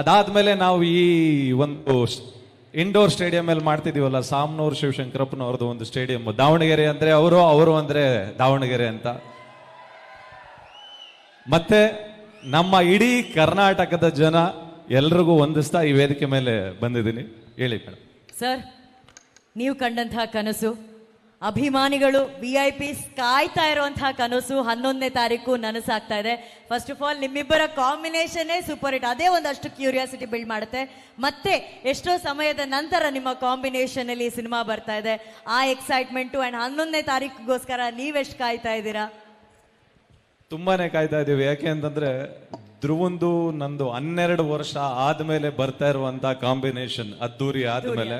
ಅದಾದ್ಮೇಲೆ ನಾವು ಈ ಒಂದು ಇಂಡೋರ್ ಸ್ಟೇಡಿಯಂ ಅಲ್ಲಿ ಮಾಡ್ತಿದೀವಲ್ಲ, ಸಾಮ್ನೂರ್ ಶಿವಶಂಕರಪ್ಪನವ್ರದ್ದು ಒಂದು ಸ್ಟೇಡಿಯಂ ದಾವಣಗೆರೆ ಅಂದ್ರೆ ಅವರು ಅವರು ಅಂದ್ರೆ ದಾವಣಗೆರೆ ಅಂತ. ಮತ್ತೆ ನಮ್ಮ ಇಡೀ ಕರ್ನಾಟಕದ ಜನ ಎಲ್ರಿಗೂ ಹೊಂದಿಸ್ತಾ ಈ ವೇದಿಕೆ ಮೇಲೆ ಬಂದಿದ್ದೀನಿ. ಹೇಳಿ ಮೇಡಮ್. ಸರ್, ನೀವು ಕಂಡಂತಹ ಕನಸು? ಅಭಿಮಾನಿಗಳು ವಿ ಐ ಪಿಸ್ ಕಾಯ್ತಾ ಇರುವಂತಹ ಕನಸು ಹನ್ನೊಂದನೇ ತಾರೀಕು ನನಸಾಗ್ತಾ ಇದೆ. ಫಸ್ಟ್ ಆಫ್ ಆಲ್ ನಿಮ್ಮಿಬ್ಬರ ಕಾಂಬಿನೇಷನ್ನೇ ಸೂಪರ್ ಹಿಟ್ ಅದೇ ಒಂದಷ್ಟು ಕ್ಯೂರಿಯಾಸಿಟಿ ಬಿಲ್ಡ್ ಮಾಡುತ್ತೆ. ಮತ್ತೆ ಎಷ್ಟೋ ಸಮಯದ ನಂತರ ನಿಮ್ಮ ಕಾಂಬಿನೇಷನ್ ಅಲ್ಲಿ ಸಿನಿಮಾ ಬರ್ತಾ ಇದೆ. ಆ ಎಕ್ಸೈಟ್ಮೆಂಟು ಅಂಡ್ ಹನ್ನೊಂದನೇ ತಾರೀಕಿಗೋಸ್ಕರ ನೀವೆಷ್ಟು ಕಾಯ್ತಾ ಇದ್ದೀರಾ? ತುಂಬಾನೇ ಕಾಯ್ತಾ ಇದ್ದೀವಿ. ಯಾಕೆ ಅಂತಂದ್ರೆ ಧ್ರುವಂದು ನಂದು ಹನ್ನೆರಡು ವರ್ಷ ಆದ್ಮೇಲೆ ಬರ್ತಾ ಇರುವಂತ ಕಾಂಬಿನೇಷನ್ ಅದ್ದೂರಿ ಆದ್ಮೇಲೆ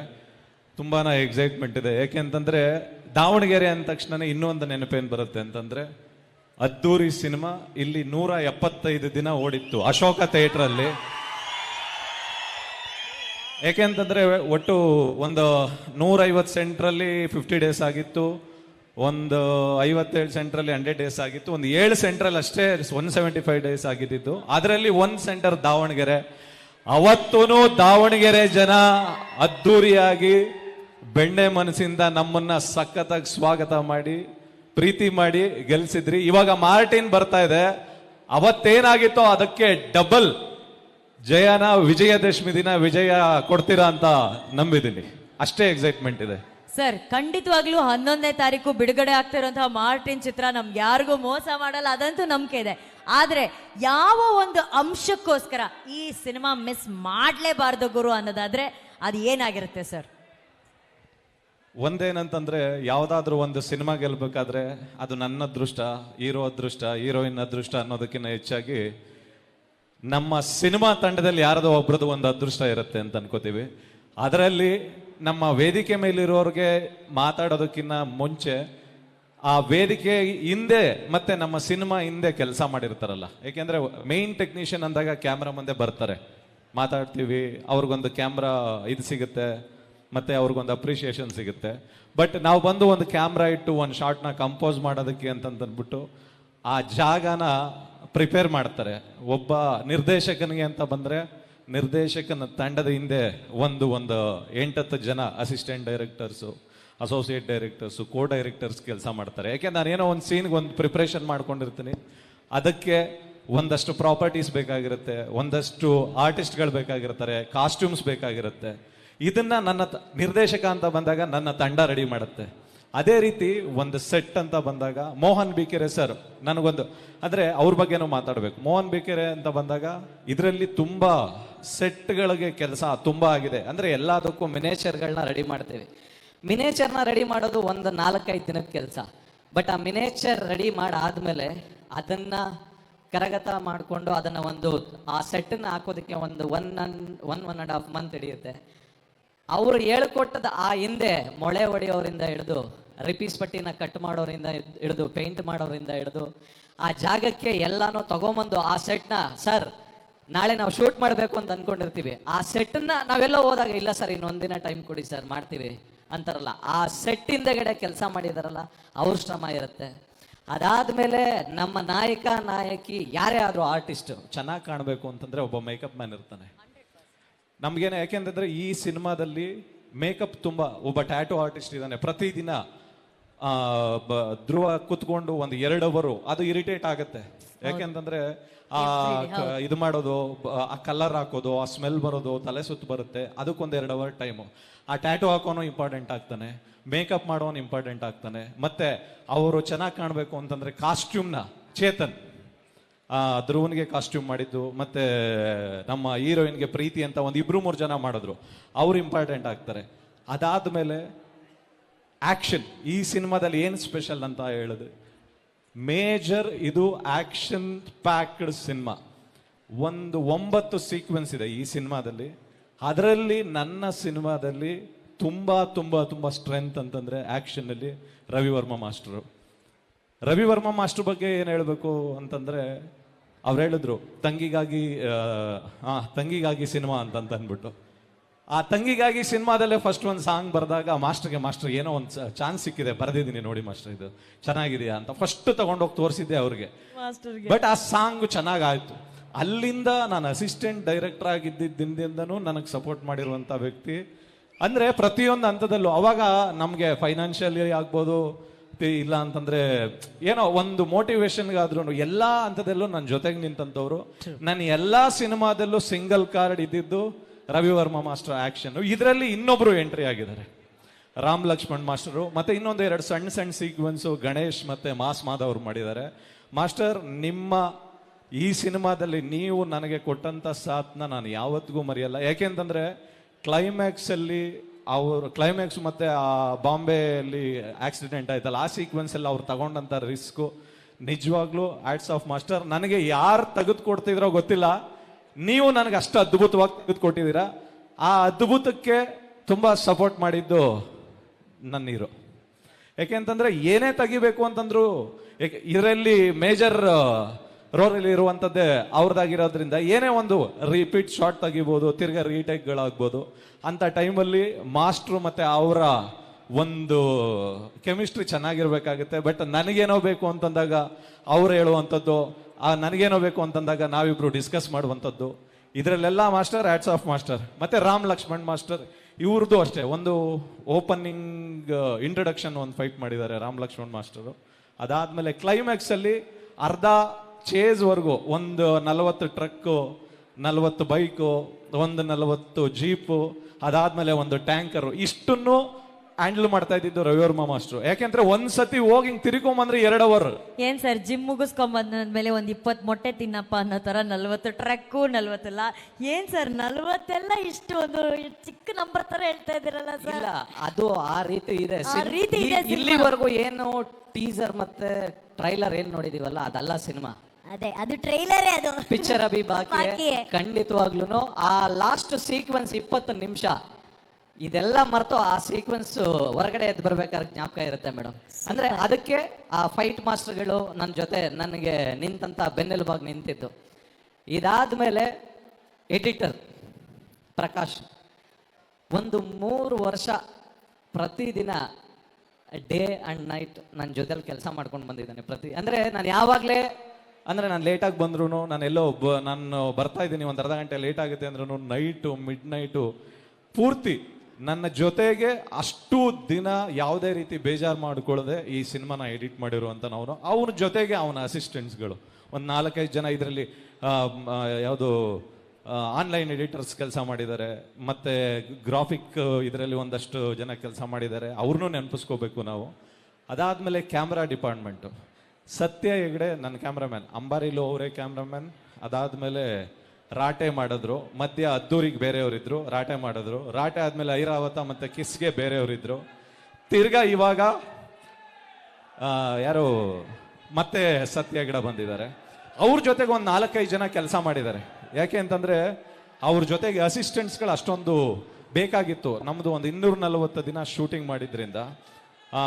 ತುಂಬಾನ ಎಕ್ಸೈಟ್ಮೆಂಟ್ ಇದೆ. ಯಾಕೆ ಅಂತಂದ್ರೆ ದಾವಣಗೆರೆ ಅಂದ ತಕ್ಷಣ ಇನ್ನೊಂದು ನೆನಪೇನ್ ಬರುತ್ತೆ ಅಂತಂದ್ರೆ ಅದ್ದೂರಿ ಸಿನಿಮಾ ಇಲ್ಲಿ ನೂರ ಎಪ್ಪತ್ತೈದು ದಿನ ಓಡಿತ್ತು ಅಶೋಕ ಥಿಯೇಟರ್ ಅಲ್ಲಿ ಯಾಕೆ ಅಂತಂದ್ರೆ ಒಟ್ಟು ಒಂದು ನೂರೈವತ್ತು ಸೆಂಟ್ರಲ್ಲಿ ಫಿಫ್ಟಿ ಡೇಸ್ ಆಗಿತ್ತು, ಒಂದು ಐವತ್ತೇಳು ಸೆಂಟ್ರಲ್ಲಿ ಹಂಡ್ರೆಡ್ ಡೇಸ್ ಆಗಿತ್ತು, ಒಂದು ಏಳು ಸೆಂಟ್ರಲ್ಲಿ ಅಷ್ಟೇ ಒನ್ ಸೆವೆಂಟಿ ಫೈವ್ ಡೇಸ್ ಆಗಿದ್ದು ಅದರಲ್ಲಿ ಒಂದು ಸೆಂಟರ್ ದಾವಣಗೆರೆ. ಅವತ್ತೂ ದಾವಣಗೆರೆ ಜನ ಅದ್ದೂರಿಯಾಗಿ ಬೆಣ್ಣೆ ಮನಸ್ಸಿಂದ ನಮ್ಮನ್ನ ಸಖತ್ತಾಗಿ ಸ್ವಾಗತ ಮಾಡಿ, ಪ್ರೀತಿ ಮಾಡಿ ಗೆಲ್ಸಿದ್ರಿ. ಇವಾಗ ಮಾರ್ಟಿನ್ ಬರ್ತಾ ಇದೆ. ಅವತ್ತೇನಾಗಿತ್ತೋ ಅದಕ್ಕೆ ಡಬಲ್ ಜಯನ, ವಿಜಯದಶಮಿ ದಿನ ವಿಜಯ ಕೊಡ್ತೀರಾ ಅಂತ ನಂಬಿದ್ದೀನಿ. ಅಷ್ಟೇ ಎಕ್ಸೈಟ್ಮೆಂಟ್ ಇದೆ. ಸರ್, ಖಂಡಿತವಾಗ್ಲೂ ಹನ್ನೊಂದನೇ ತಾರೀಕು ಬಿಡುಗಡೆ ಆಗ್ತಿರುವಂತಹ ಮಾರ್ಟಿನ್ ಚಿತ್ರ ನಮ್ಗೆ ಯಾರಿಗೂ ಮೋಸ ಮಾಡಲ್ಲ, ಅದಂತೂ ನಂಬಿಕೆ ಇದೆ. ಆದ್ರೆ ಯಾವ ಒಂದು ಅಂಶಕ್ಕೋಸ್ಕರ ಈ ಸಿನಿಮಾ ಮಿಸ್ ಮಾಡ್ಲೇಬಾರ್ದು ಗುರು ಅನ್ನೋದಾದ್ರೆ ಅದು ಏನಾಗಿರುತ್ತೆ ಸರ್? ಒಂದೇನಂತಂದ್ರೆ ಯಾವ್ದಾದ್ರು ಒಂದು ಸಿನಿಮಾ ಗೆಲ್ಬೇಕಾದ್ರೆ ಅದು ನನ್ನ ಅದೃಷ್ಟ ಹೀರೋ ಅದೃಷ್ಟ ಹೀರೋಯಿನ್ ಅದೃಷ್ಟ ಅನ್ನೋದಕ್ಕಿಂತ ಹೆಚ್ಚಾಗಿ ನಮ್ಮ ಸಿನಿಮಾ ತಂಡದಲ್ಲಿ ಯಾರದೋ ಒಬ್ರದ್ದು ಒಂದು ಅದೃಷ್ಟ ಇರುತ್ತೆ ಅಂತ ಅನ್ಕೋತೀವಿ. ಅದರಲ್ಲಿ ನಮ್ಮ ವೇದಿಕೆ ಮೇಲಿರೋರಿಗೆ ಮಾತಾಡೋದಕ್ಕಿಂತ ಮುಂಚೆ ಆ ವೇದಿಕೆ ಹಿಂದೆ ಮತ್ತೆ ನಮ್ಮ ಸಿನಿಮಾ ಹಿಂದೆ ಕೆಲಸ ಮಾಡಿರ್ತಾರಲ್ಲ. ಏಕೆಂದ್ರೆ ಮೇನ್ ಟೆಕ್ನಿಷಿಯನ್ ಅಂದಾಗ ಕ್ಯಾಮ್ರಾ ಮುಂದೆ ಬರ್ತಾರೆ. ಮಾತಾಡ್ತೀವಿ, ಅವ್ರಿಗೊಂದು ಕ್ಯಾಮ್ರಾ ಇದು ಸಿಗುತ್ತೆ. ಮತ್ತೆ ಅವ್ರಿಗೊಂದು ಅಪ್ರಿಷಿಯೇಷನ್ ಸಿಗುತ್ತೆ. ಬಟ್ ನಾವು ಬಂದು ಒಂದು ಕ್ಯಾಮ್ರಾ ಇಟ್ಟು ಒಂದು ಶಾರ್ಟ್ನ ಕಂಪೋಸ್ ಮಾಡೋದಕ್ಕೆ ಅಂತಂದ್ಬಿಟ್ಟು ಆ ಜಾಗನ ಪ್ರಿಪೇರ್ ಮಾಡ್ತಾರೆ. ಒಬ್ಬ ನಿರ್ದೇಶಕನಿಗೆ ಅಂತ ಬಂದರೆ ನಿರ್ದೇಶಕನ ತಂಡದ ಹಿಂದೆ ಒಂದು ಒಂದು ಎಂಟತ್ತು ಜನ assistant directors associate directors co directors ಕೆಲಸ ಮಾಡ್ತಾರೆ. ಯಾಕೆ ನಾನು ಏನೋ ಒಂದು ಸೀನ್ಗೆ ಒಂದು ಪ್ರಿಪ್ರೇಷನ್ ಮಾಡ್ಕೊಂಡಿರ್ತೀನಿ. ಅದಕ್ಕೆ ಒಂದಷ್ಟು ಪ್ರಾಪರ್ಟೀಸ್ ಬೇಕಾಗಿರುತ್ತೆ, ಒಂದಷ್ಟು ಆರ್ಟಿಸ್ಟ್ಗಳು ಬೇಕಾಗಿರ್ತಾರೆ ಕಾಸ್ಟ್ಯೂಮ್ಸ್ ಬೇಕಾಗಿರುತ್ತೆ. ಇದನ್ನ ನನ್ನ ನಿರ್ದೇಶಕ ಅಂತ ಬಂದಾಗ ನನ್ನ ತಂಡ ರೆಡಿ ಮಾಡುತ್ತೆ. ಅದೇ ರೀತಿ ಒಂದು ಸೆಟ್ ಅಂತ ಬಂದಾಗ ಮೋಹನ್ ಬಿಕೆರೆ ಸರ್ ನನಗೊಂದು, ಅಂದ್ರೆ ಅವ್ರ ಬಗ್ಗೆನೂ ಮಾತಾಡಬೇಕು. ಮೋಹನ್ ಬಿಕೆರೆ ಅಂತ ಬಂದಾಗ ಇದರಲ್ಲಿ ತುಂಬಾ ಸೆಟ್ಗಳಿಗೆ ಕೆಲಸ ತುಂಬಾ ಆಗಿದೆ. ಅಂದ್ರೆ ಎಲ್ಲದಕ್ಕೂ ಮಿನೇಚರ್ಗಳನ್ನ ರೆಡಿ ಮಾಡ್ತೇವೆ. ಮಿನೇಚರ್ನ ರೆಡಿ ಮಾಡೋದು ಒಂದು ನಾಲ್ಕೈದು ದಿನದ ಕೆಲಸ. ಬಟ್ ಆ ಮಿನೇಚರ್ ರೆಡಿ ಮಾಡಾದ್ಮೇಲೆ ಅದನ್ನ ಕರಗತ ಮಾಡಿಕೊಂಡು ಅದನ್ನ ಒಂದು, ಆ ಸೆಟ್ಟನ್ನು ಹಾಕೋದಕ್ಕೆ ಒಂದು one an one one and half month ಹಿಡಿಯುತ್ತೆ. ಅವರು ಹೇಳ್ಕೊಟ್ಟದ ಆ ಹಿಂದೆ ಮೊಳೆ ಹೊಡೆಯೋರಿಂದ ಹಿಡಿದು, ರಿಪೀಸ್ ಪಟ್ಟಿನ ಕಟ್ ಮಾಡೋರಿಂದ ಹಿಡಿದು ಪೇಂಟ್ ಮಾಡೋರಿಂದ ಹಿಡಿದು, ಆ ಜಾಗಕ್ಕೆ ಎಲ್ಲಾನು ತಗೊಂಬಂದು ಆ ಸೆಟ್ನ, ಸರ್, ನಾಳೆ ನಾವು ಶೂಟ್ ಮಾಡಬೇಕು ಅಂತ ಅನ್ಕೊಂಡಿರ್ತೀವಿ. ಆ ಸೆಟ್ನ ನಾವೆಲ್ಲ ಹೋದಾಗ, ಇಲ್ಲ ಸರ್ ಇನ್ನೊಂದಿನ ಟೈಮ್ ಕೊಡಿ ಸರ್, ಮಾಡ್ತೀವಿ ಅಂತಾರಲ್ಲ. ಆ ಸೆಟ್ ಹಿಂದೆಗಡೆ ಕೆಲಸ ಮಾಡಿದಾರಲ್ಲ, ಅವ್ರ ಶ್ರಮ ಇರುತ್ತೆ. ಅದಾದ್ಮೇಲೆ ನಮ್ಮ ನಾಯಕ, ನಾಯಕಿ, ಯಾರೇ ಆದ್ರೂ ಆರ್ಟಿಸ್ಟ್ ಚೆನ್ನಾಗಿ ಕಾಣಬೇಕು ಅಂತಂದ್ರೆ ಒಬ್ಬ ಮೇಕಪ್ ಮ್ಯಾನ್ ಇರ್ತಾನೆ. ನಮ್ಗೇನೆ ಯಾಕೆಂತಂದ್ರೆ ಈ ಸಿನಿಮಾದಲ್ಲಿ ಮೇಕಪ್ ತುಂಬಾ ಒಬ್ಬ ಟ್ಯಾಟೂ ಆರ್ಟಿಸ್ಟ್ ಇದ್ದಾನೆ. ಪ್ರತಿದಿನ ಧ್ರುವ ಕುತ್ಕೊಂಡು ಒಂದು ಎರಡು ಅವರು ಅದು ಇರಿಟೇಟ್ ಆಗುತ್ತೆ. ಯಾಕೆಂತಂದ್ರೆ ಆ ಇದು ಮಾಡೋದು ಆ ಕಲರ್ ಹಾಕೋದು ಆ ಸ್ಮೆಲ್ ಬರೋದು ತಲೆ ಸುತ್ತು ಬರುತ್ತೆ. ಅದಕ್ಕೊಂದು ಎರಡು ಅವರ್ ಟೈಮು ಆ ಟ್ಯಾಟೂ ಹಾಕೋನು ಇಂಪಾರ್ಟೆಂಟ್ ಆಗ್ತಾನೆ. ಮೇಕಪ್ ಮಾಡೋನು ಇಂಪಾರ್ಟೆಂಟ್ ಆಗ್ತಾನೆ. ಮತ್ತೆ ಅವರು ಚೆನ್ನಾಗಿ ಕಾಣಬೇಕು ಅಂತಂದ್ರೆ ಕಾಸ್ಟ್ಯೂಮ್ನ ಚೇತನ್. ಧ್ರುವನ್ಗೆ ಕಾಸ್ಟ್ಯೂಮ್ ಮಾಡಿದ್ದು, ಮತ್ತೆ ನಮ್ಮ ಹೀರೋಯಿನ್ಗೆ ಪ್ರೀತಿ ಅಂತ ಒಂದು ಇಬ್ರು ಮೂರು ಜನ ಮಾಡಿದ್ರು. ಅವ್ರು ಇಂಪಾರ್ಟೆಂಟ್ ಆಗ್ತಾರೆ. ಅದಾದ ಮೇಲೆ ಆಕ್ಷನ್ ಈ ಸಿನಿಮಾದಲ್ಲಿ ಏನು ಸ್ಪೆಷಲ್ ಅಂತ ಹೇಳಿದ್ರೆ ಮೇಜರ್ ಇದು ಆಕ್ಷನ್ ಪ್ಯಾಕ್ಡ್ ಸಿನಿಮಾ ಒಂದು ಒಂಬತ್ತು ಸೀಕ್ವೆನ್ಸ್ ಇದೆ ಈ ಸಿನಿಮಾದಲ್ಲಿ. ಅದರಲ್ಲಿ ನನ್ನ ಸಿನಿಮಾದಲ್ಲಿ ತುಂಬ ತುಂಬ ತುಂಬ ಸ್ಟ್ರೆಂತ್ ಅಂತಂದ್ರೆ ಅಲ್ಲಿ ರವಿವರ್ಮ ಮಾಸ್ಟರು. ರವಿವರ್ಮ ಮಾಸ್ಟರ್ ಬಗ್ಗೆ ಏನು ಹೇಳಬೇಕು ಅಂತಂದ್ರೆ ಅವ್ರು ಹೇಳಿದ್ರು ತಂಗಿಗಾಗಿ ಆ, ತಂಗಿಗಾಗಿ ಸಿನಿಮಾ ಅಂತ ಅಂದ್ಬಿಟ್ಟು. ಆ ತಂಗಿಗಾಗಿ ಸಿನಿಮಾದಲ್ಲೇ ಫಸ್ಟ್ ಒಂದು ಸಾಂಗ್ ಬರೆದಾಗ ಮಾಸ್ಟರ್ಗೆ ಮಾಸ್ಟರ್ ಏನೋ ಒಂದು ಚಾನ್ಸ್ ಸಿಕ್ಕಿದೆ ಬರೆದಿದ್ದೀನಿ ನೋಡಿ ಮಾಸ್ಟರ್ ಇದು ಚೆನ್ನಾಗಿದೆಯಾ? ಅಂತ ಫಸ್ಟ್ ತಗೊಂಡೋಗಿ ತೋರಿಸಿದ್ದೆ ಅವ್ರಿಗೆ. ಬಟ್ ಆ ಸಾಂಗ್ ಚೆನ್ನಾಗಾಯ್ತು. ಅಲ್ಲಿಂದ ನಾನು ಅಸಿಸ್ಟೆಂಟ್ ಡೈರೆಕ್ಟರ್ ಆಗಿದ್ದಿಂದನೂ ನನಗೆ ಸಪೋರ್ಟ್ ಮಾಡಿರುವಂಥ ವ್ಯಕ್ತಿ. ಅಂದರೆ ಪ್ರತಿಯೊಂದು ಹಂತದಲ್ಲೂ ಅವಾಗ ನಮಗೆ ಫೈನಾನ್ಷಿಯಲಿ ಆಗ್ಬೋದು ಇಲ್ಲ ಅಂತಂದ್ರೆ ಏನೋ ಒಂದು ಮೋಟಿವೇಶನ್ಗಾದ್ರೂ ಎಲ್ಲ ಹಂತದಲ್ಲೂ ನನ್ನ ಜೊತೆಗೆ ನಿಂತಂಥವ್ರು. ನನ್ನ ಎಲ್ಲಾ ಸಿನಿಮಾದಲ್ಲೂ ಸಿಂಗಲ್ ಕಾರ್ಡ್ ಇದ್ದಿದ್ದು ರವಿವರ್ಮ ಮಾಸ್ಟರ್ ಆಕ್ಷನ್ ಇದರಲ್ಲಿ ಇನ್ನೊಬ್ರು ಎಂಟ್ರಿ ಆಗಿದ್ದಾರೆ. ರಾಮ್ ಲಕ್ಷ್ಮಣ್ ಮಾಸ್ಟರು ಮತ್ತೆ ಇನ್ನೊಂದು ಎರಡು ಸಣ್ಣ ಸಣ್ಣ ಸೀಕ್ವೆನ್ಸ್ ಗಣೇಶ್ ಮತ್ತೆ ಮಾಸ್ ಮಾಧವ್ ಅವ್ರು ಮಾಡಿದ್ದಾರೆ. ಮಾಸ್ಟರ್ ನಿಮ್ಮ ಈ ಸಿನಿಮಾದಲ್ಲಿ ನೀವು ನನಗೆ ಕೊಟ್ಟಂತ ಸಾಥ್ನ ನಾನು ಯಾವತ್ತಿಗೂ ಮರೆಯಲ್ಲ. ಯಾಕೆಂತಂದ್ರೆ ಕ್ಲೈಮ್ಯಾಕ್ಸ್ ಅಲ್ಲಿ ಅವರು ಕ್ಲೈಮ್ಯಾಕ್ಸ್ ಮತ್ತೆ ಆ ಬಾಂಬೆಯಲ್ಲಿ ಆಕ್ಸಿಡೆಂಟ್ ಆಯ್ತಲ್ಲ, ಆ ಸೀಕ್ವೆನ್ಸ್ ಎಲ್ಲ ಅವ್ರು ತಗೊಂಡಂತ ರಿಸ್ಕು ನಿಜವಾಗ್ಲೂ ಆಟ್ಸ್ ಆಫ್ ಮಾಸ್ಟರ್ ನನಗೆ ಯಾರು ತೆಗೆದು ಕೊಡ್ತಿದ್ರೋ ಗೊತ್ತಿಲ್ಲ. ನೀವು ನನಗೆ ಅಷ್ಟು ಅದ್ಭುತವಾಗಿ ತೆಗೆದು ಕೊಟ್ಟಿದ್ದೀರಾ ಆ ಅದ್ಭುತಕ್ಕೆ ತುಂಬಾ ಸಪೋರ್ಟ್ ಮಾಡಿದ್ದು ನನ್ನ ಹೀರೋ. ಯಾಕೆಂತಂದ್ರೆ ಏನೇ ತೆಗಿಬೇಕು ಅಂತಂದ್ರು ಇದರಲ್ಲಿ ಮೇಜರ್ ರೋಲಲ್ಲಿ ಇರುವಂಥದ್ದೇ ಅವ್ರದ್ದಾಗಿರೋದ್ರಿಂದ ಏನೇ ಒಂದು ರಿಪೀಟ್ ಶಾಟ್ ತೆಗಿಬೋದು, ತಿರ್ಗಾ ರೀಟೇಕ್ಗಳಾಗ್ಬೋದು ಅಂತ ಟೈಮಲ್ಲಿ ಮಾಸ್ಟ್ರು ಮತ್ತು ಅವರ ಒಂದು ಕೆಮಿಸ್ಟ್ರಿ ಚೆನ್ನಾಗಿರ್ಬೇಕಾಗುತ್ತೆ. ಬಟ್ ನನಗೇನೋ ಬೇಕು ಅಂತಂದಾಗ ಅವ್ರು ಹೇಳುವಂಥದ್ದು ಆ ನನಗೇನೋ ಬೇಕು ಅಂತಂದಾಗ ನಾವಿಬ್ರು ಡಿಸ್ಕಸ್ ಮಾಡುವಂಥದ್ದು ಇದರಲ್ಲೆಲ್ಲ ಮಾಸ್ಟರ್ ಆ್ಯಡ್ಸ್ ಆಫ್ ಮಾಸ್ಟರ್ ಮತ್ತು ರಾಮ್ ಲಕ್ಷ್ಮಣ್ ಮಾಸ್ಟರ್ ಇವ್ರದ್ದು ಅಷ್ಟೇ. ಒಂದು ಓಪನಿಂಗ್ ಇಂಟ್ರಡಕ್ಷನ್ ಒಂದು ಫೈಟ್ ಮಾಡಿದ್ದಾರೆ ರಾಮ್ ಲಕ್ಷ್ಮಣ್ ಮಾಸ್ಟರು ಅದಾದಮೇಲೆ ಕ್ಲೈಮ್ಯಾಕ್ಸಲ್ಲಿ ಅರ್ಧ ಚೇಸ್ ವರ್ಗು ಒಂದು ನಲವತ್ತು ಟ್ರಕ್ಕು ನಲವತ್ತು ಬೈಕು ಒಂದು ನಲವತ್ತು ಜೀಪು ಅದಾದ್ಮೇಲೆ ಒಂದು ಟ್ಯಾಂಕರು. ಇಷ್ಟನ್ನು ಹ್ಯಾಂಡಲ್ ಮಾಡ್ತಾ ಇದ್ದಿದ್ದು ರವಿವರ್ಮ ಮಾಸ್ಟ್ರು ಯಾಕೆಂದ್ರೆ ಒಂದ್ಸತಿ ಹೋಗಿ ಹಿಂಗ್ ತಿರ್ಕೊಂಬಂದ್ರೆ ಎರಡು ಅವರ್ ಏನ್ ಸರ್ ಜಿಮ್ ಮುಗಿಸ್ಕೊಂಡ್ ಬಂದ್ಮೇಲೆ ಒಂದ್ ಇಪ್ಪತ್ ಮೊಟ್ಟೆ ತಿನ್ನಪ್ಪ ಅನ್ನೋ ತರ ನಲ್ವತ್ತು ಟ್ರಕ್ಕು ನಲ್ವತ್ತಲ್ಲ ಏನ್ ಸರ್ ನಲ್ವತ್ತೆಲ್ಲ ಇಷ್ಟು ಒಂದು ಚಿಕ್ಕ ನಂಬರ್ ತರ ಹೇಳ್ತಾ ಇದ್ದೀರಲ್ಲ ಸರ್? ಇಲ್ಲ ಅದು ಆ ರೀತಿ ಇದೆ. ಆ ಸಿನ್- ರೀತಿ ಇದೆ ಈ- ಸಿನಿಮಾ. ಇಲ್ಲಿವರೆಗೂ ಏನು ಟೀಸರ್ ಮತ್ತೆ ಟ್ರೈಲರ್ ಏನ್ ನೋಡಿದೀವಲ್ಲ ಅದಲ್ಲ ಸಿನಿಮಾ. ಅದೇ ಅದು ಟ್ರೈಲರ್ ಅದು. ಪಿಕ್ಚರ್ ಅಭಿ ಬಾಕಿ ಬಾಕಿಯೇ. ಖಂಡಿತವಾಗ್ಲೂ ಆ ಲಾಸ್ಟ್ ಸೀಕ್ವೆನ್ಸ್ ಇಪ್ಪತ್ತು ನಿಮಿಷ. ಇದೆಲ್ಲ ಮರೆತು ಆ ಸೀಕ್ವೆನ್ಸ್ ಹೊರಗಡೆ ಎದ್ದು ಬರ್ಬೇಕಾದ್ರೆ ಜ್ಞಾಪಕ ಇರುತ್ತೆ ಮೇಡಮ್ ಅಂದ್ರೆ ಅದಕ್ಕೆ ಆ ಫೈಟ್ ಮಾಸ್ಟರ್ಗಳು ನನ್ನ ಜೊತೆ ನನಗೆ ನಿಂತಂತ ಬೆನ್ನೆಲುಬಾಗಿ ನಿಂತಿದ್ದು. ಇದಾದ್ಮೇಲೆ ಎಡಿಟರ್ ಪ್ರಕಾಶ್. ಒಂದು ಮೂರು ವರ್ಷ ಪ್ರತಿದಿನ ಡೇ ಅಂಡ್ ನೈಟ್ ನನ್ನ ಜೊತೆಲಿ ಕೆಲಸ ಮಾಡ್ಕೊಂಡು ಬಂದಿದ್ದಾನೆ ಪ್ರತಿ ಅಂದ್ರೆ ನಾನು ಯಾವಾಗಲೇ ಅಂದ್ರೆ ನಾನು ಲೇಟಾಗಿ ಬಂದ್ರೂ ನಾನು ಎಲ್ಲೋ ಬ- ನಾನು ಬರ್ತಾ ಇದ್ದೀನಿ, ಒಂದು ಅರ್ಧ ಗಂಟೆ ಲೇಟ್ ಆಗುತ್ತೆ ಅಂದ್ರೂ ನೈಟು ಮಿಡ್ ನೈಟು ಪೂರ್ತಿ ನನ್ನ ಜೊತೆಗೆ ಅಷ್ಟು ದಿನ ಯಾವುದೇ ರೀತಿ ಬೇಜಾರು ಮಾಡ್ಕೊಳ್ಳದೆ ಈ ಸಿನಿಮಾನ ಎಡಿಟ್ ಮಾಡಿರುವಂತ ನಾವು ಅವನ ಜೊತೆಗೆ ಅವನ ಅಸಿಸ್ಟೆಂಟ್ಸ್ಗಳು ಒಂದು ನಾಲ್ಕೈದು ಜನ ಇದರಲ್ಲಿ ಯಾವುದು ಆನ್ಲೈನ್ ಎಡಿಟರ್ಸ್ ಕೆಲಸ ಮಾಡಿದ್ದಾರೆ, ಮತ್ತೆ ಗ್ರಾಫಿಕ್ ಇದರಲ್ಲಿ ಒಂದಷ್ಟು ಜನ ಕೆಲಸ ಮಾಡಿದ್ದಾರೆ ಅವ್ರನ್ನೂ ನೆನಪಿಸ್ಕೋಬೇಕು ನಾವು. ಅದಾದಮೇಲೆ ಕ್ಯಾಮ್ರಾ ಡಿಪಾರ್ಟ್ಮೆಂಟು ಸತ್ಯ ಹೆಗ್ಡೆ ನನ್ನ ಕ್ಯಾಮ್ರಾಮ್ಯಾನ್. ಅಂಬಾರಿಲು ಅವರೇ ಕ್ಯಾಮ್ರಾಮ್ಯಾನ್. ಅದಾದ್ಮೇಲೆ ರಾಟೆ ಮಾಡಿದ್ರು. ಮಧ್ಯ ಅದ್ದೂರಿಗೆ ಬೇರೆಯವರಿದ್ರು. ರಾಟೆ ಮಾಡಿದ್ರು. ರಾಟೆ ಆದ್ಮೇಲೆ ಐರಾವತ ಮತ್ತೆ ಕಿಸ್ಗೆ ಬೇರೆಯವರಿದ್ರು. ತಿರ್ಗಾ ಇವಾಗ ಯಾರು, ಮತ್ತೆ ಸತ್ಯ ಗಿಡ ಬಂದಿದ್ದಾರೆ. ಅವ್ರ ಜೊತೆಗೆ ಒಂದು ನಾಲ್ಕೈದು ಜನ ಕೆಲಸ ಮಾಡಿದ್ದಾರೆ. ಯಾಕೆ ಅಂತಂದ್ರೆ ಅವ್ರ ಜೊತೆಗೆ ಅಸಿಸ್ಟೆಂಟ್ಸ್ಗಳು ಅಷ್ಟೊಂದು ಬೇಕಾಗಿತ್ತು. ನಮ್ಮದು ಒಂದು ಇನ್ನೂರ ನಲವತ್ತು ದಿನ ಶೂಟಿಂಗ್ ಮಾಡಿದ್ರಿಂದ.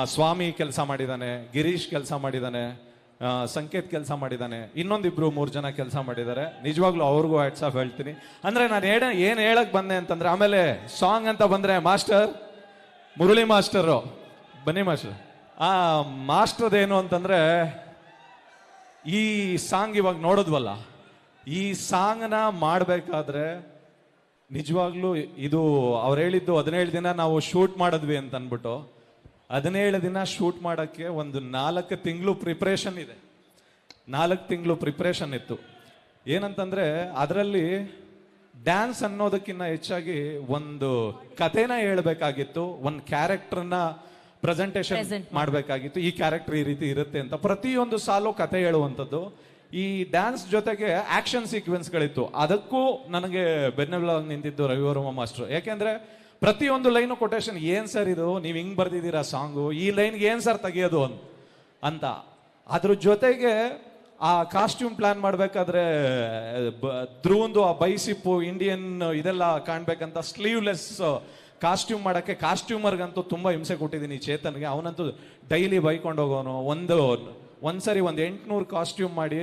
ಸ್ವಾಮಿ ಕೆಲಸ ಮಾಡಿದ್ದಾನೆ ಗಿರೀಶ್ ಕೆಲಸ ಮಾಡಿದ್ದಾನೆ ಸಂಕೇತ್ ಕೆಲಸ ಮಾಡಿದ್ದಾನೆ ಇನ್ನೊಂದಿಬ್ರು ಮೂರು ಜನ ಕೆಲಸ ಮಾಡಿದ್ದಾರೆ ನಿಜವಾಗ್ಲೂ ಅವ್ರಿಗೂ ಆಫ್ ಹೇಳ್ತೀನಿ. ಅಂದ್ರೆ ನಾನು ಏನ ಏನು ಹೇಳಕ್ ಬಂದೆ ಅಂತಂದ್ರೆ, ಆಮೇಲೆ ಸಾಂಗ್ ಅಂತ ಬಂದ್ರೆ ಮಾಸ್ಟರ್, ಮುರಳಿ ಮಾಸ್ಟರು. ಬನ್ನಿ ಮಾಸ್ಟರ್. ಆ ಮಾಸ್ಟರ್ ಏನು ಅಂತಂದ್ರೆ, ಈ ಸಾಂಗ್ ಇವಾಗ ನೋಡಿದ್ವಲ್ಲ, ಈ ಸಾಂಗ್ನ ಮಾಡಬೇಕಾದ್ರೆ ನಿಜವಾಗ್ಲೂ ಇದು ಅವ್ರು ಹೇಳಿದ್ದು ಹದಿನೇಳು ದಿನ ನಾವು ಶೂಟ್ ಮಾಡಿದ್ವಿ ಅಂತ ಅಂದ್ಬಿಟ್ಟು ಹದಿನೇಳು ದಿನ ಶೂಟ್ ಮಾಡೋಕ್ಕೆ ಒಂದು ನಾಲ್ಕು ತಿಂಗಳು ಪ್ರಿಪ್ರೇಷನ್ ಇದೆ. ನಾಲ್ಕು ತಿಂಗಳು ಪ್ರಿಪ್ರೇಷನ್ ಇತ್ತು. ಏನಂತಂದ್ರೆ ಅದರಲ್ಲಿ ಡ್ಯಾನ್ಸ್ ಅನ್ನೋದಕ್ಕಿಂತ ಹೆಚ್ಚಾಗಿ ಒಂದು ಕಥೆನ ಹೇಳ್ಬೇಕಾಗಿತ್ತು ಒಂದು ಕ್ಯಾರೆಕ್ಟರ್ನ ಪ್ರೆಸೆಂಟೇಷನ್ ಮಾಡಬೇಕಾಗಿತ್ತು. ಈ ಕ್ಯಾರೆಕ್ಟರ್ ಈ ರೀತಿ ಇರುತ್ತೆ ಅಂತ ಪ್ರತಿಯೊಂದು ಸಾಲು ಕತೆ ಹೇಳುವಂಥದ್ದು. ಈ ಡ್ಯಾನ್ಸ್ ಜೊತೆಗೆ ಆಕ್ಷನ್ ಸೀಕ್ವೆನ್ಸ್ಗಳಿತ್ತು ಅದಕ್ಕೂ ನನಗೆ ಬೆನ್ನೆಲ್ಲ ನಿಂತಿದ್ದು ರವಿವರ್ಮ ಮಾಸ್ಟರ್. ಯಾಕೆಂದ್ರೆ ಪ್ರತಿಯೊಂದು ಲೈನು ಕೊಟೇಶನ್ ಏನು ಸರ್ ಇದು? ನೀವು ಹಿಂಗೆ ಬರ್ದಿದ್ದೀರಾ ಸಾಂಗು ಈ ಲೈನ್ಗೆ ಏನು ಸರ್ ತೆಗಿಯೋದು? ಅಂತ. ಅದ್ರ ಜೊತೆಗೆ ಆ ಕಾಸ್ಟ್ಯೂಮ್ ಪ್ಲಾನ್ ಮಾಡ್ಬೇಕಾದ್ರೆ ಧ್ರುವಂದು ಆ ಬೈಸಿಪ್ಪು ಇಂಡಿಯನ್ ಇದೆಲ್ಲ ಕಾಣ್ಬೇಕಂತ ಸ್ಲೀವ್ಲೆಸ್ ಕಾಸ್ಟ್ಯೂಮ್ ಮಾಡೋಕ್ಕೆ ಕಾಸ್ಟ್ಯೂಮರ್ಗಂತೂ ತುಂಬ ಹಿಂಸೆ ಕೊಟ್ಟಿದ್ದೀನಿ ಚೇತನ್ಗೆ. ಅವನಂತೂ ಡೈಲಿ ಬೈಕೊಂಡು ಹೋಗೋನು. ಒಂದು ಒಂದ್ಸರಿ ಒಂದು ಎಂಟುನೂರು ಕಾಸ್ಟ್ಯೂಮ್ ಮಾಡಿ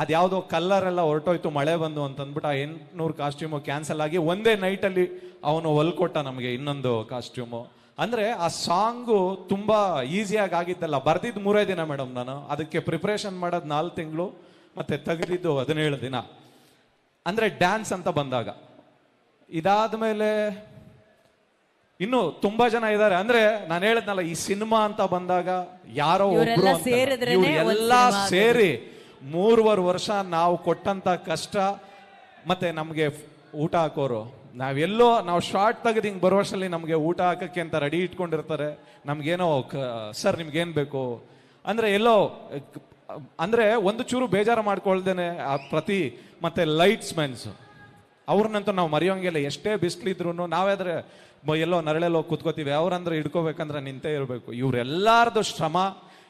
ಅದ್ಯಾವುದೋ ಕಲ್ಲರ್ ಎಲ್ಲ ಹೊರಟೋಯ್ತು ಮಳೆ ಬಂದು ಅಂತ ಅಂದ್ಬಿಟ್ಟು ಆ ಎಂಟ್ನೂರು ಕಾಸ್ಟ್ಯೂಮು ಕ್ಯಾನ್ಸಲ್ ಆಗಿ ಒಂದೇ ನೈಟಲ್ಲಿ ಅವನು ಹೊಲ್ಕೊಟ್ಟ ನಮಗೆ ಇನ್ನೊಂದು ಕಾಸ್ಟ್ಯೂಮು ಅಂದ್ರೆ ಆ ಸಾಂಗು ತುಂಬಾ ಈಸಿಯಾಗಿ ಆಗಿದ್ದಲ್ಲ ಬರ್ದಿದ್ದು ಮೂರೇ ದಿನ ಮೇಡಮ್ ನಾನು. ಅದಕ್ಕೆ ಪ್ರಿಪ್ರೇಷನ್ ಮಾಡೋದು ನಾಲ್ಕು ತಿಂಗಳು ಮತ್ತೆ ತೆಗೆದಿದ್ದು ಹದಿನೇಳು ದಿನ. ಅಂದ್ರೆ ಡ್ಯಾನ್ಸ್ ಅಂತ ಬಂದಾಗ. ಇದಾದ್ಮೇಲೆ ಇನ್ನು ತುಂಬಾ ಜನ ಇದ್ದಾರೆ ಅಂದ್ರೆ ನಾನು ಹೇಳಿದ್ನಲ್ಲ ಈ ಸಿನಿಮಾ ಅಂತ ಬಂದಾಗ ಯಾರೋ ಒಬ್ರು ಎಲ್ಲ ಸೇರಿ ಮೂರುವರೆ ವರ್ಷ ನಾವು ಕೊಟ್ಟಂತ ಕಷ್ಟ, ಮತ್ತೆ ನಮಗೆ ಊಟ ಹಾಕೋರು. ನಾವೆಲ್ಲೋ ನಾವು ಶಾರ್ಟ್ ತೆಗೆದು ಹಿಂಗೆ ಬರುವಷ್ಟರಲ್ಲಿ ನಮಗೆ ಊಟ ಹಾಕಕ್ಕೆ ಅಂತ ರೆಡಿ ಇಟ್ಕೊಂಡಿರ್ತಾರೆ. ನಮ್ಗೇನೋ ಸರ್, ನಿಮ್ಗೇನು ಬೇಕು? ಅಂದ್ರೆ ಎಲ್ಲೋ, ಅಂದರೆ ಒಂದು ಚೂರು ಬೇಜಾರು ಮಾಡ್ಕೊಳ್ದೇನೆ ಆ ಪ್ರತಿ, ಮತ್ತೆ ಲೈಟ್ಸ್ ಮೆನ್ಸ್ ಅವ್ರನ್ನಂತೂ ನಾವು ಮರೆಯೋಂಗಿಲ್ಲ. ಎಷ್ಟೇ ಬಿಸಿಲಿದ್ರು ನಾವಾದ್ರೆ ಎಲ್ಲೋ ನರಳೆಲ್ಲೋ ಕೂತ್ಕೋತೀವಿ. ಅವ್ರಂದ್ರೆ ಹಿಡ್ಕೋಬೇಕಂದ್ರೆ ನಿಂತೇ ಇರಬೇಕು. ಇವ್ರೆಲ್ಲಾರ್ದು ಶ್ರಮ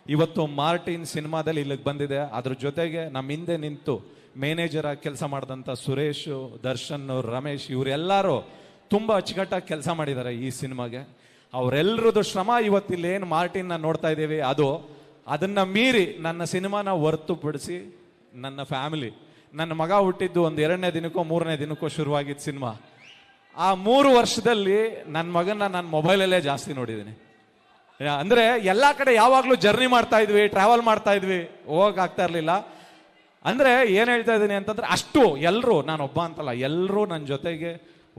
ಇವತ್ತು ಮಾರ್ಟಿನ್ ಸಿನಿಮಾದಲ್ಲಿ ಇಲ್ಲಿಗೆ ಬಂದಿದೆ. ಅದ್ರ ಜೊತೆಗೆ ನಮ್ಮ ಹಿಂದೆ ನಿಂತು ಮ್ಯಾನೇಜರ್ ಆಗಿ ಕೆಲಸ ಮಾಡಿದಂಥ ಸುರೇಶ್, ದರ್ಶನ್, ರಮೇಶ್ ಇವರೆಲ್ಲರೂ ತುಂಬ ಅಚ್ಚುಕಟ್ಟಾಗಿ ಕೆಲಸ ಮಾಡಿದ್ದಾರೆ ಈ ಸಿನಿಮಾಗೆ. ಅವರೆಲ್ಲರದ್ದು ಶ್ರಮ ಇವತ್ತಿಲ್ಲಿ ಏನು ಮಾರ್ಟಿನ್ನ ನೋಡ್ತಾ ಇದ್ದೀವಿ, ಅದು ಅದನ್ನ ಮೀರಿ ನನ್ನ ಸಿನಿಮಾನ ಹೊರತುಪಡಿಸಿ ನನ್ನ ಫ್ಯಾಮಿಲಿ ನನ್ನ ಮಗ ಹುಟ್ಟಿದ್ದು ಒಂದು ಎರಡನೇ ದಿನಕ್ಕೋ ಮೂರನೇ ದಿನಕ್ಕೋ ಶುರುವಾಗಿದ್ದ ಸಿನಿಮಾ. ಆ ಮೂರು ವರ್ಷದಲ್ಲಿ ನನ್ನ ಮಗನ ನಾನು ಮೊಬೈಲಲ್ಲೇ ಜಾಸ್ತಿ ನೋಡಿದ್ದೀನಿ. ಅಂದ್ರೆ ಎಲ್ಲಾ ಕಡೆ ಯಾವಾಗ್ಲೂ ಜರ್ನಿ ಮಾಡ್ತಾ ಇದ್ವಿ ಟ್ರಾವೆಲ್ ಮಾಡ್ತಾ ಇದ್ವಿ, ಹೋಗಕ್ ಆಗ್ತಾ ಇರ್ಲಿಲ್ಲ. ಅಂದ್ರೆ ಏನ್ ಹೇಳ್ತಾ ಇದ್ದೀನಿ ಅಂತಂದ್ರೆ ಅಷ್ಟು ಎಲ್ಲರೂ ನಾನು ಒಬ್ಬ ಅಂತಲ್ಲ ಎಲ್ಲರೂ ನನ್ನ ಜೊತೆಗೆ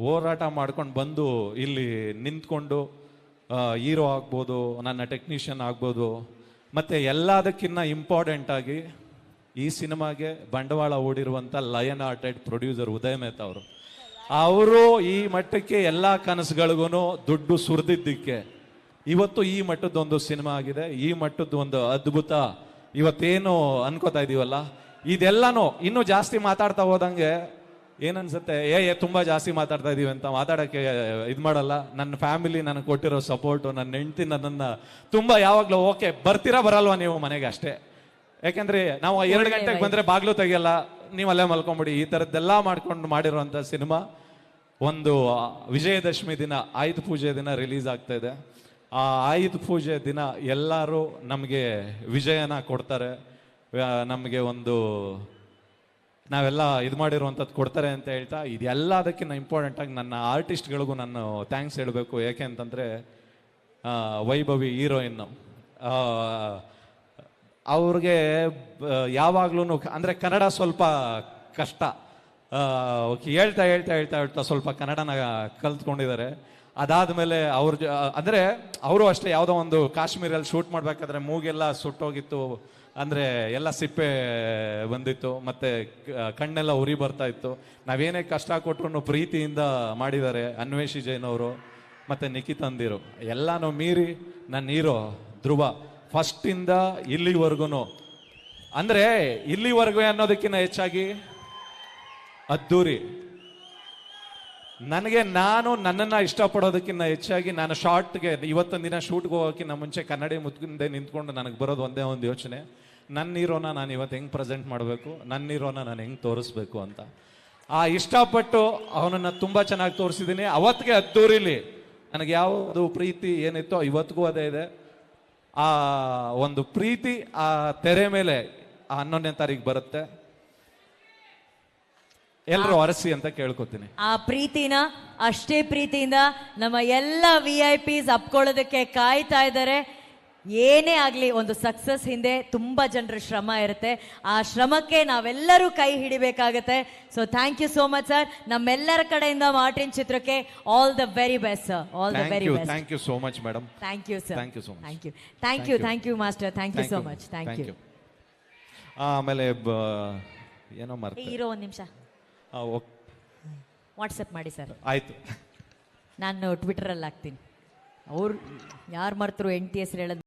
ಹೋರಾಟ ಮಾಡ್ಕೊಂಡು ಬಂದು ಇಲ್ಲಿ ನಿಂತ್ಕೊಂಡು ಹೀರೋ ಆಗ್ಬೋದು, ನನ್ನ ಟೆಕ್ನಿಷಿಯನ್ ಆಗ್ಬೋದು, ಮತ್ತೆ ಎಲ್ಲದಕ್ಕಿನ್ನ ಇಂಪಾರ್ಟೆಂಟ್ ಆಗಿ ಈ ಸಿನಿಮಾಗೆ ಬಂಡವಾಳ ಓಡಿರುವಂಥ ಲಯನ್ ಆರ್ಟೆಡ್ ಪ್ರೊಡ್ಯೂಸರ್ ಉದಯ ಮೆಹ್ತಾ ಅವರು. ಅವರು ಈ ಮಟ್ಟಕ್ಕೆ ಎಲ್ಲ ಕನಸುಗಳಿಗೂ ದುಡ್ಡು ಸುರಿದಿದ್ದಕ್ಕೆ ಇವತ್ತು ಈ ಮಟ್ಟದ್ದೊಂದು ಸಿನಿಮಾ ಆಗಿದೆ ಈ ಮಟ್ಟದ ಒಂದು ಅದ್ಭುತ. ಇವತ್ತೇನು ಅನ್ಕೋತಾ ಇದೀವಲ್ಲ? ಇದೆಲ್ಲನೂ ಇನ್ನೂ ಜಾಸ್ತಿ ಮಾತಾಡ್ತಾ ಹೋದಂಗೆ ಏನನ್ಸುತ್ತೆ? ಏ ಏ ತುಂಬಾ ಜಾಸ್ತಿ ಮಾತಾಡ್ತಾ ಇದೀವಿ ಅಂತ ಮಾತಾಡಕ್ಕೆ ಇದು ಮಾಡಲ್ಲ. ನನ್ನ ಫ್ಯಾಮಿಲಿ ನನಗೆ ಕೊಟ್ಟಿರೋ ಸಪೋರ್ಟು ನನ್ನ ಹೆಂಡತಿ ನನ್ನನ್ನು ತುಂಬಾ ಯಾವಾಗ್ಲೂ ಓಕೆ ಬರ್ತೀರಾ ಬರಲ್ವಾ ನೀವು ಮನೆಗೆ ಅಷ್ಟೇ? ಯಾಕಂದ್ರೆ ನಾವು ಎರಡು ಗಂಟೆಗೆ ಬಂದ್ರೆ ಬಾಗ್ಲು ತೆಗಿಯಲ್ಲ ನೀವು ಅಲ್ಲೇ ಮಲ್ಕೊಂಬಿಡಿ. ಈ ಥರದ್ದೆಲ್ಲ ಮಾಡ್ಕೊಂಡು ಮಾಡಿರುವಂತ ಸಿನಿಮಾ ಒಂದು ವಿಜಯದಶಮಿ ದಿನ ಆಯುಧ ಪೂಜೆ ದಿನ ರಿಲೀಸ್ ಆಗ್ತಾ ಇದೆ. ಆ ಆಯುಧ ಪೂಜೆ ದಿನ ಎಲ್ಲರೂ ನಮಗೆ ವಿಜಯನ ಕೊಡ್ತಾರೆ. ನಮಗೆ ಒಂದು ನಾವೆಲ್ಲ ಇದು ಮಾಡಿರುವಂಥದ್ದು ಕೊಡ್ತಾರೆ ಅಂತ ಹೇಳ್ತಾ, ಇದೆಲ್ಲದಕ್ಕಿಂತ ಇಂಪಾರ್ಟೆಂಟ್ ಆಗಿ ನನ್ನ ಆರ್ಟಿಸ್ಟ್ಗಳಿಗೂ ನಾನು ಥ್ಯಾಂಕ್ಸ್ ಹೇಳಬೇಕು. ಯಾಕೆ ಅಂತಂದರೆ ವೈಭವಿ ಹೀರೋಯಿನ್ನು ಅವ್ರಿಗೆ ಯಾವಾಗ್ಲೂ ಅಂದರೆ ಕನ್ನಡ ಸ್ವಲ್ಪ ಕಷ್ಟ. ಹೇಳ್ತಾ ಹೇಳ್ತಾ ಹೇಳ್ತಾ ಹೇಳ್ತಾ ಸ್ವಲ್ಪ ಕನ್ನಡನ ಕಲ್ತ್ಕೊಂಡಿದ್ದಾರೆ. ಅದಾದ್ಮೇಲೆ ಅವ್ರ ಜ- ಅಂದ್ರೆ ಅವರು ಅಷ್ಟೇ ಯಾವುದೋ ಒಂದು ಕಾಶ್ಮೀರಲ್ಲಿ ಶೂಟ್ ಮಾಡ್ಬೇಕಾದ್ರೆ ಮೂಗೆಲ್ಲ ಸುಟ್ಟೋಗಿತ್ತು, ಅಂದ್ರೆ ಎಲ್ಲ ಸಿಪ್ಪೆ ಬಂದಿತ್ತು, ಮತ್ತೆ ಕಣ್ಣೆಲ್ಲ ಉರಿ ಬರ್ತಾ ಇತ್ತು. ನಾವೇನೇ ಕಷ್ಟ ಕೊಟ್ಟು ಪ್ರೀತಿಯಿಂದ ಮಾಡಿದ್ದಾರೆ ಅನ್ವೇಷಿ ಜೈನ್ ಅವರು, ಮತ್ತೆ ನಿಖಿತ್ ಅಂದಿರು. ಎಲ್ಲಾನು ಮೀರಿ ನನ್ನ ಹೀರೋ ಧ್ರುವ ಫಸ್ಟ್ ಇಂದ ಇಲ್ಲಿವರೆಗೂ ಅಂದ್ರೆ ಇಲ್ಲಿವರೆಗೂ ಅನ್ನೋದಕ್ಕಿಂತ ಹೆಚ್ಚಾಗಿ ಅದ್ದೂರಿ. ನನಗೆ ನಾನು ನನ್ನನ್ನು ಇಷ್ಟಪಡೋದಕ್ಕಿಂತ ಹೆಚ್ಚಾಗಿ ನಾನು ಶಾರ್ಟ್ಗೆ ಇವತ್ತೊಂದು ದಿನ ಶೂಟ್ಗೆ ಹೋಗೋಕ್ಕಿಂತ ಮುಂಚೆ ಕನ್ನಡಿ ಮುತ್ಕಂದೆ ನಿಂತ್ಕೊಂಡು ನನಗೆ ಬರೋದು ಒಂದೇ ಒಂದು ಯೋಚನೆ. ನನ್ನ ಹೀರೋನ ನಾನು ಇವತ್ತು ಹೆಂಗೆ ಪ್ರೆಸೆಂಟ್ ಮಾಡಬೇಕು? ನನ್ನ ಹೀರೋನ ನಾನು ಹೆಂಗೆ ತೋರಿಸ್ಬೇಕು ಅಂತ. ಆ ಇಷ್ಟಪಟ್ಟು ಅವನನ್ನು ತುಂಬ ಚೆನ್ನಾಗಿ ತೋರಿಸಿದ್ದೀನಿ. ಅವತ್ತಿಗೆ ಅದ್ದೂರಿಲಿ. ನನಗೆ ಯಾವುದು ಪ್ರೀತಿ ಏನಿತ್ತೋ ಇವತ್ತಿಗೂ ಅದೇ ಇದೆ. ಆ ಒಂದು ಪ್ರೀತಿ ಆ ತೆರೆ ಮೇಲೆ ಆ ಹನ್ನೊಂದನೇ ತಾರೀಕು ಬರುತ್ತೆ. ಎಲ್ಲರೂ ಅರಸಿ ಅಂತ ಕೇಳ್ಕೊತೀನಿ. ಆ ಪ್ರೀತಿನ ಅಷ್ಟೇ ಪ್ರೀತಿಯಿಂದ ನಮ್ಮ ಎಲ್ಲ ವಿ ಐ ಪಿಸ್ ಅಪ್ಕೊಳ್ಳೋದಕ್ಕೆ ಕಾಯ್ತಾ ಇದ್ದಾರೆ. ಏನೇ ಆಗಲಿ ಒಂದು ಸಕ್ಸಸ್ ಹಿಂದೆ ತುಂಬ ಜನರ ಶ್ರಮ ಇರುತ್ತೆ. ಆ ಶ್ರಮಕ್ಕೆ ನಾವೆಲ್ಲರೂ ಕೈ ಹಿಡಿಬೇಕಾಗತ್ತೆ. So thank you so much sir ನಮ್ಮೆಲ್ಲರ ಕಡೆಯಿಂದ ಮಾರ್ಟಿನ್ ಚಿತ್ರಕ್ಕೆ all the very best sir all the very best thank you so much madam thank you sir thank you so much thank you thank you thank you master thank you so much thank you ಆಮೇಲೆ ಏನೋ ಮರ್ತೆ. ಇರೋ ಒಂದು ನಿಮಿಷ. WhatsApp ಮಾಡಿ sir. ಆಯ್ತು. ನಾನು ಟ್ವಿಟರಲ್ಲಿ ಹಾಕ್ತೀನಿ. ಅವ್ರು ಯಾರು ಮರ್ತರು ಎನ್ ಟಿ ಹೆಸರು ಹೇಳೋದು